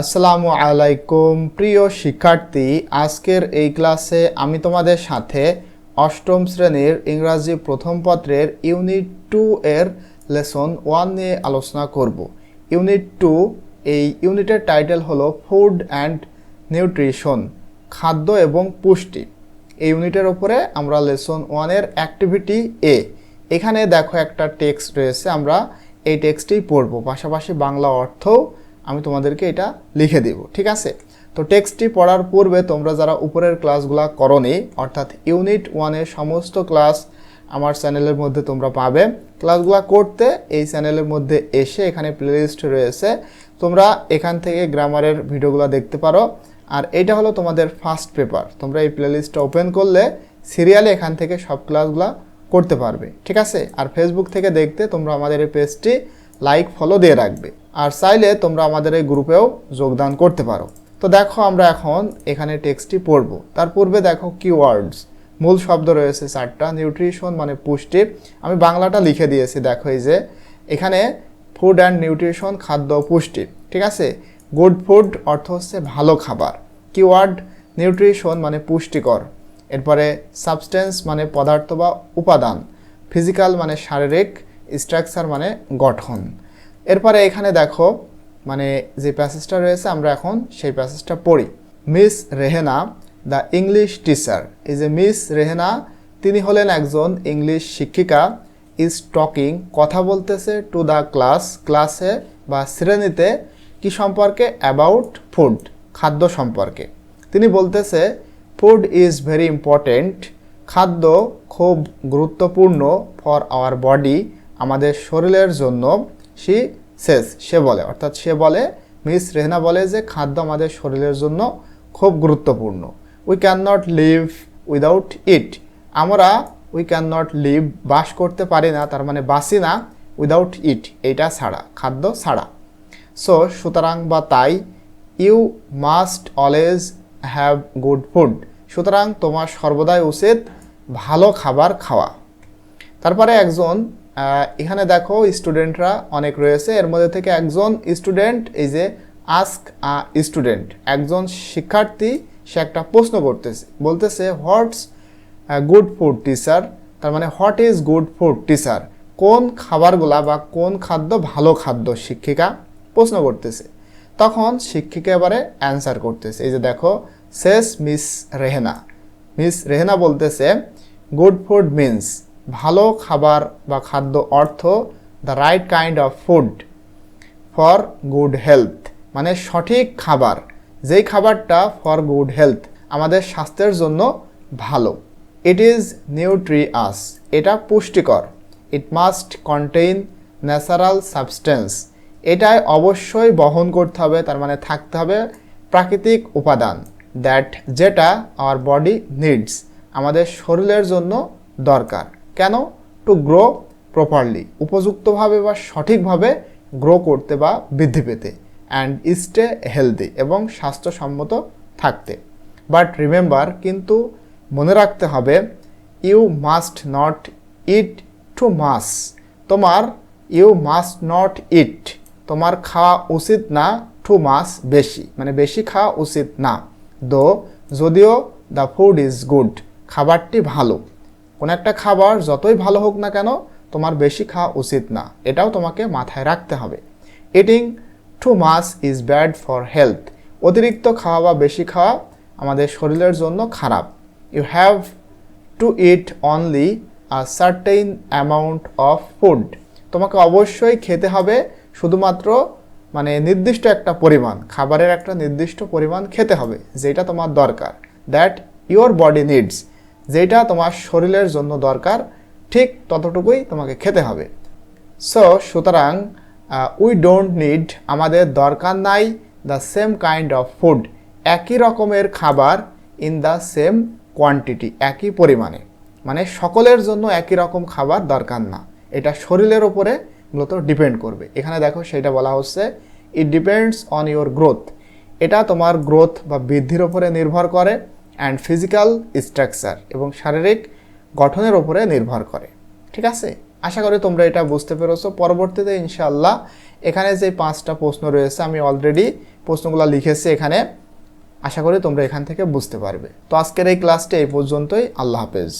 আসসালামু আলাইকুম, প্রিয় শিক্ষার্থী। আজকের এই ক্লাসে আমি তোমাদের সাথে অষ্টম শ্রেণির ইংরাজি প্রথম পত্রের ইউনিট টু এর লেসন ওয়ান নিয়ে আলোচনা করব। ইউনিট টু, এই ইউনিটের টাইটেল হলো ফুড অ্যান্ড নিউট্রিশন, খাদ্য এবং পুষ্টি। এই ইউনিটের ওপরে আমরা লেসন ওয়ানের অ্যাক্টিভিটি এ। এখানে দেখো একটা টেক্সট রয়েছে, আমরা এই টেক্সটেই পড়ব। পাশাপাশি বাংলা অর্থও আমি তোমাদেরকে এটা লিখে দেব, ঠিক আছে? তো টেক্সটটি পড়ার পূর্বে তোমরা যারা উপরের ক্লাসগুলো করনি, অর্থাৎ ইউনিট ওয়ানের সমস্ত ক্লাস আমার চ্যানেলের মধ্যে তোমরা পাবে। ক্লাসগুলো করতে এই চ্যানেলের মধ্যে এসে এখানে প্লেলিস্ট রয়েছে। তোমরা এখান থেকে গ্রামারের ভিডিওগুলো দেখতে পারো। আর এটা হলো তোমাদের ফার্স্ট পেপার তোমরা এই প্লেলিস্টটা ওপেন করলে সিরিয়ালে এখান থেকে সব ক্লাসগুলো করতে পারবে, ঠিক আছে? আর ফেসবুক থেকে দেখতে তোমরা আমাদের এই পেজটি লাইক ফলো দিয়ে রাখবে। আর চাইলে তোমরা আমাদের এই গ্রুপেও যোগদান করতে পারো। তো দেখো আমরা এখন এখানে টেক্সটটি পড়ব। তার পূর্বে দেখো কিওয়ার্ডস মূল শব্দ রয়েছে চারটা। নিউট্রিশন মানে পুষ্টি। আমি বাংলাটা লিখে দিয়েছি, দেখো এই যে। এখানে ফুড অ্যান্ড নিউট্রিশন খাদ্য পুষ্টি, ঠিক আছে? গুড ফুড অর্থ হচ্ছে ভালো খাবার। কিওয়ার্ড নিউট্রিশন মানে পুষ্টিকর। এরপরে সাবস্টেন্স মানে পদার্থ বা উপাদান। ফিজিক্যাল মানে শারীরিক। স্ট্রাকচার মানে গঠন। এরপরে এখানে দেখো মানে যে প্যাসেজটা রয়েছে, আমরা এখন সেই প্যাসেজটা পড়ি। Miss Rehena the English teacher এই যে মিস রেহেনা তিনি হলেন একজন ইংলিশ শিক্ষিকা। ইজ টকিং কথা বলতেছে টু দ্য ক্লাস ক্লাসে বা শ্রেণীতে, কি সম্পর্কে? অ্যাবাউট ফুড খাদ্য সম্পর্কে। তিনি বলতেছে ফুড ইজ ভেরি ইম্পর্টেন্ট খাদ্য খুব গুরুত্বপূর্ণ ফর আওয়ার বডি আমাদের শরীরের জন্য। সি সেস সে বলে, অর্থাৎ সে বলে মিস রেহনা বলে যে খাদ্য আমাদের শরীরের জন্য খুব গুরুত্বপূর্ণ। We can not live without it আমরা উই ক্যান নট লিভ বাস করতে পারি না, তার মানে বাসি না উইদাউট ইট এইটা ছাড়া, খাদ্য ছাড়া। সো সুতরাং বা তাই you must always have good food সুতরাং তোমার সর্বদাই উচিত ভালো খাবার খাওয়া। তারপরে একজন এখানে দেখো স্টুডেন্টরা অনেক রয়েছে। এর মধ্যে থেকে একজন স্টুডেন্ট এই যে আস্ক আ স্টুডেন্ট একজন শিক্ষার্থী, সে একটা প্রশ্ন করতেছে। বলতেছে হোয়াটস গুড ফুড টিচার তার মানে what is good food teacher কোন খাবারগুলা বা কোন খাদ্য ভালো খাদ্য? শিক্ষিকা প্রশ্ন করতেছে। তখন শিক্ষিকা এবারে অ্যান্সার করতেছে। এই যে দেখো শেষ মিস রেহেনা মিস রেহেনা বলতেছে গুড ফুড মিন্স ভালো খাবার বা খাদ্য অর্থ the right kind of food for good health মানে সঠিক খাবার। যেই খাবারটা ফর গুড হেলথ আমাদের স্বাস্থ্যের জন্য ভালো। ইট ইজ নিউট্রিয়াস এটা পুষ্টিকর। It must contain natural substance এটাই অবশ্যই বহন করতে হবে, তার মানে থাকতে হবে প্রাকৃতিক উপাদান দ্যাট যেটা আওয়ার বডি নিডস আমাদের শরীরের জন্য দরকার। কেন? টু গ্রো প্রপারলি উপযুক্তভাবে বা সঠিকভাবে গ্রো করতে বা বৃদ্ধি পেতে অ্যান্ড স্টে হেলদি এবং স্বাস্থ্যসম্মত থাকতে। বাট রিমেম্বার কিন্তু মনে রাখতে হবে you must not eat too much তোমার ইউ মাস্ট নট ইট তোমার খাওয়া উচিত না টু মাস বেশি। মানে বেশি খাওয়া উচিত না। দো যদিও দ্য ফুড ইজ গুড খাবারটি ভালো। কোনো একটা খাবার যতই ভালো হোক না কেন, তোমার বেশি খাওয়া উচিত না। এটাও তোমাকে মাথায় রাখতে হবে। Eating too much is bad for health অতিরিক্ত খাওয়া বা বেশি খাওয়া আমাদের শরীরের জন্য খারাপ। You have to eat only a certain amount of food তোমাকে অবশ্যই খেতে হবে শুধুমাত্র মানে নির্দিষ্ট একটা পরিমাণ, খাবারের একটা নির্দিষ্ট পরিমাণ খেতে হবে, যেটা তোমার দরকার। দ্যাট ইওর বডি নিডস যেটা তোমার শরীরের জন্য দরকার, ঠিক ততটুকুই তোমাকে খেতে হবে। সো সুতরাং উই ডোন্ট নিড আমাদের দরকার নাই the same kind of food একই রকমের খাবার ইন দ্য সেম কোয়ান্টিটি একই পরিমাণে। মানে সকলের জন্য একই রকম খাবার দরকার না। এটা শরীরের ওপরে মূলত ডিপেন্ড করবে। এখানে দেখো সেটা বলা হচ্ছে it depends on your growth এটা তোমার গ্রোথ বা বৃদ্ধির ওপরে নির্ভর করে। অ্যান্ড ফিজিক্যাল স্ট্রাকচার এবং শারীরিক গঠনের ওপরে নির্ভর করে। ঠিক আছে? আশা করি তোমরা এটা বুঝতে পেরেছ। পরবর্তীতে ইনশাআল্লাহ এখানে যে পাঁচটা প্রশ্ন রয়েছে, আমি অলরেডি প্রশ্নগুলো লিখেছি এখানে। আশা করি তোমরা এখান থেকে বুঝতে পারবে। তো আজকের এই ক্লাসটি এই পর্যন্তই। আল্লাহ হাফেজ।